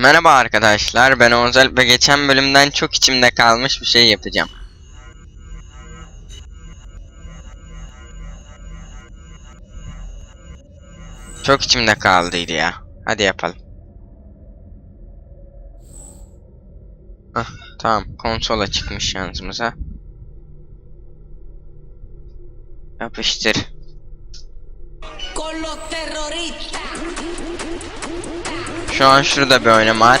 Merhaba arkadaşlar, ben Ozel ve geçen bölümden çok içimde kalmış bir şey yapacağım. Çok içimde kaldıydı ya. Hadi yapalım. Hah, tamam, konsola çıkmış yansımıza. Yapıştır. Şu an şurada bir oyun var.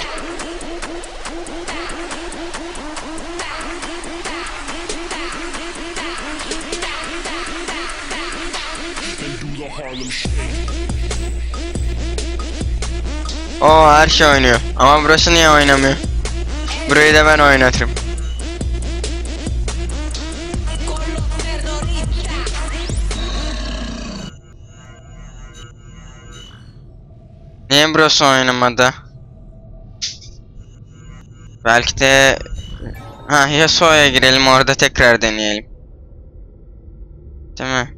O her şey oynuyor. Ama burası niye oynamıyor? Burayı da ben oynatırım. Niye burası oynamadı? Belki de... Ha Yasuo'ya girelim orada tekrar deneyelim. Değil mi?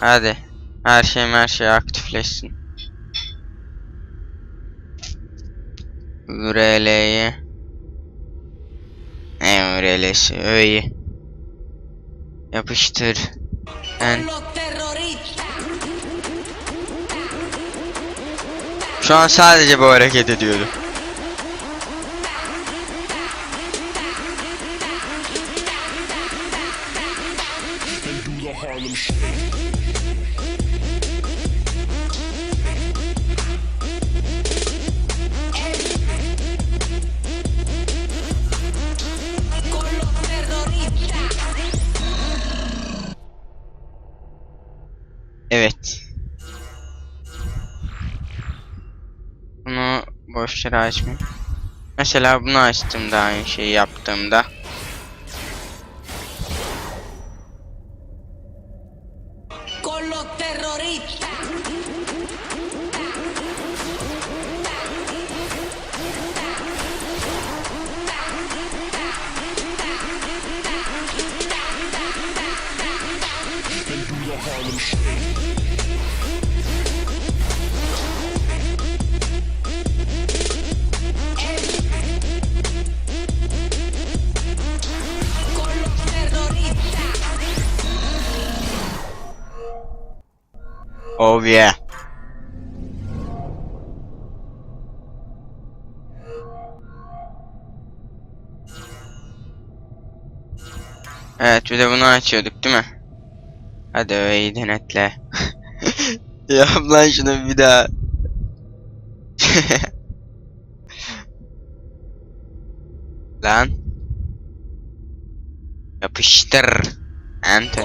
Hadi. Her şey her şey aktifleşsin. URL'yi Ne URL'si öyle. Yapıştır. En. Şu an sadece bu hareket ediyordu. Evet. Boş yere açmayayım. Mesela bunu açtığımda aynı şeyi yaptığımda Oh yeah. Evet bir de bunu açıyorduk değil mi? Hadi öyle denetle. Yap lan şunu bir daha. lan. Yapıştır. Enter.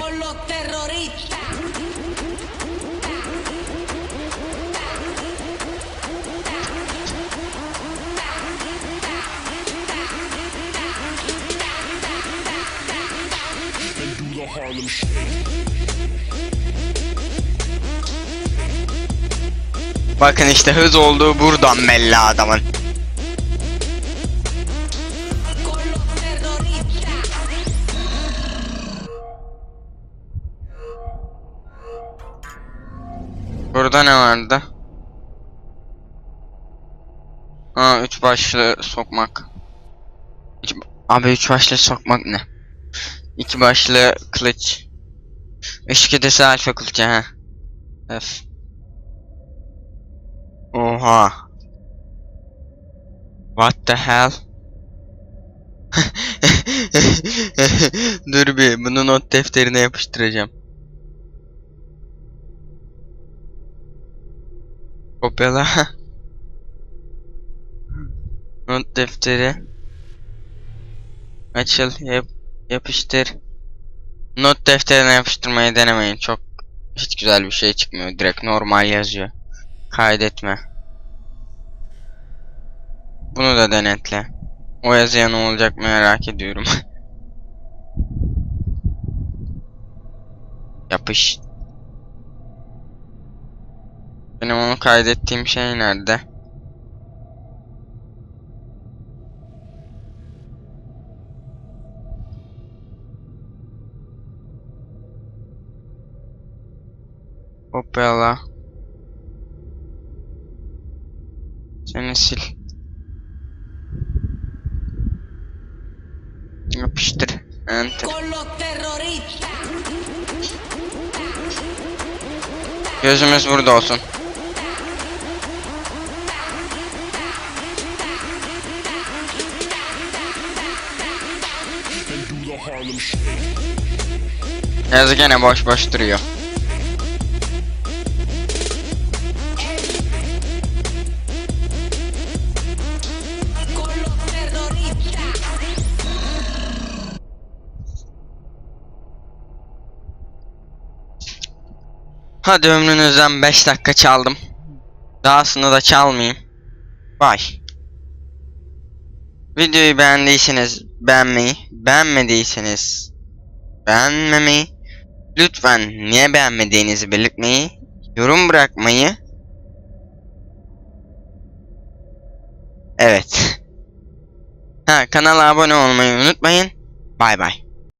Bakın işte hız olduğu buradan belli adamın. Burada ne vardı? Ha üç başlı sokmak. Üç, abi üç başlı sokmak ne? İki başlı kılıç. Işık ötesi alfa kılıcı ha. Öf. Oha. What the hell? Dur bir bunu not defterine yapıştıracağım. Kopyala. Not defteri. Açıl, yap, yapıştır. Not defterine yapıştırmayı denemeyin. Çok hiç güzel bir şey çıkmıyor. Direkt normal yazıyor. Kaydetme. Bunu da denetle. O yazıya ne olacak merak ediyorum. Yapış. Benim onu kaydettiğim şey nerede? Hoppala. Seni sil. Yapıştır. Enter. Gözümüz burada olsun. Yazı gene boş boş duruyor. Hadi ömrünüzden 5 dakika çaldım. Dahasını da çalmayayım. Bye. Videoyu beğendiyseniz beğenmeyi, beğenmediyseniz beğenmemeyi, lütfen niye beğenmediğinizi belirtmeyi, yorum bırakmayı. Evet. Ha kanala abone olmayı unutmayın. Bay bay.